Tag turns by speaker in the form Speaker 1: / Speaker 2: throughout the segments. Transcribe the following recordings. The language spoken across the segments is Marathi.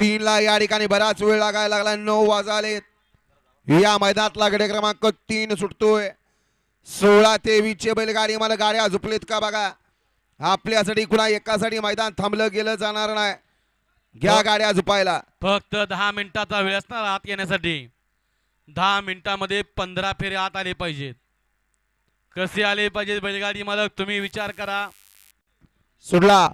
Speaker 1: तीनला या ठिकाणी बराच वेळ लागायला लागला नऊ वाजालेत. या मैदानातला गडे क्रमांक तीन सुटतोय. सोळा तेवीसचे बैलगाडी मला गाड्या झुपलेत का बघा? आपल्यासाठी कुणा एकासाठी मैदान थांबलं गेलं जाणार नाही. घ्या गाड्या झुपायला.
Speaker 2: फक्त दहा मिनिटाचा वेळ असणार आत येण्यासाठी. दहा मिनिटामध्ये पंधरा फेरे आत आले पाहिजेत. कसे आले पाहिजेत बैलगाडी मालक तुम्ही विचार करा.
Speaker 1: सुटला.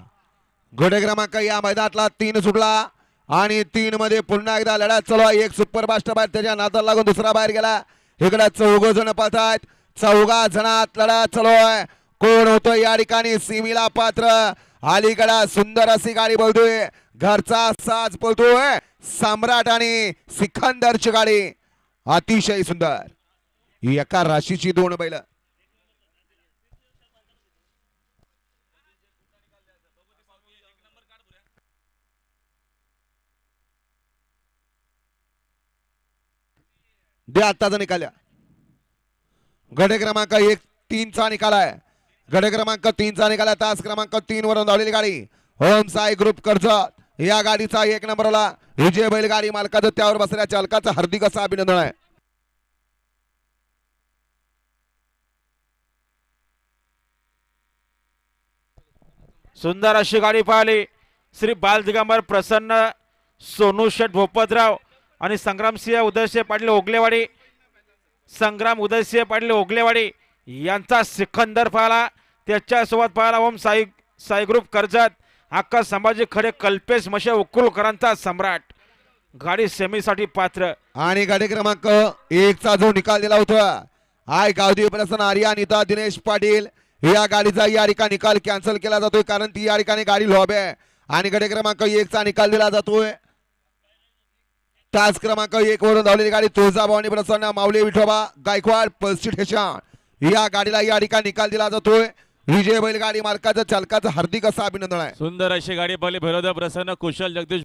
Speaker 1: घोडे क्रमांक या मैदानातला तीन सुटला. आणि तीन मध्ये पुन्हा एकदा लढा चालू आहे. एक सुपर फास्ट बाहेर त्याच्या नादाला लागून दुसरा बाहेर गेला. इकडे चौघ जण पाहतायत चौघा जणात लढा चालू आहे. कोण होतो या ठिकाणी? सिमीला पात्र. अलीकडा सुंदर अशी गाडी बोलतोय घरचा साज बोलतोय सम्राट आणि सिखंदरची गाडी. अतिशय सुंदर. एका राशीची दोन बैल. दे आत्ताचा निकाल्या गडे क्रमांक एक तीनचा निकाल आहे. गडे क्रमांक तीनचा निकाल आहे. तास क्रमांक तीन वरून धावलेली गाडी. ओम साई ग्रुप कर्जत. या गाडीचा एक नंबरला विजय बैलगाडी मालकाचं त्यावर बसल्या चालकाचं हार्दिक असं अभिनंदन आहे.
Speaker 3: सुंदर अशी गाडी पाहिली. श्री बाल दिगंबर प्रसन्न सोनू शेठ भोपतराव. आणि संग्रामसिंह उदयसिंह पाटील ओगलेवाडी. संग्राम उदयसिंह पाटील ओगलेवाडी यांचा सिकंदर पाहिला त्याच्यासोबत पाहिला ओम साई साई ग्रुप कर्जत हक्का संभाजी खडे कल्पेश मशे उकुलकरांचा सम्राट. गाडी सेमीसाठी पात्र.
Speaker 1: आणि गाडी क्रमांक एकचा जो निकाल दिला होता आय गावदेव प्रसन्न आर्या नीता दिनेश पाटील या गाडीचा या ठिकाणी निकाल कॅन्सल केला जातोय कारण ती या ठिकाणी गाडी लॉब आहे. आणि गाडी क्रमांक एकचा निकाल दिला जातोय. तास क्रमांक एक वरून धावलेली गाडी तुळजाभवानी प्रसन्न माऊली विठोबा गायकवाड पलसी ठेशाण या गाडीला या ठिकाणी निकाल दिला जातोय. विजय बैलगाडी गाडी मालकाचं चालकाचं हार्दिक असं अभिनंदन आहे.
Speaker 4: सुंदर अशी गाडी पहिले भैरवदा प्रसन्न कुशल जगदीश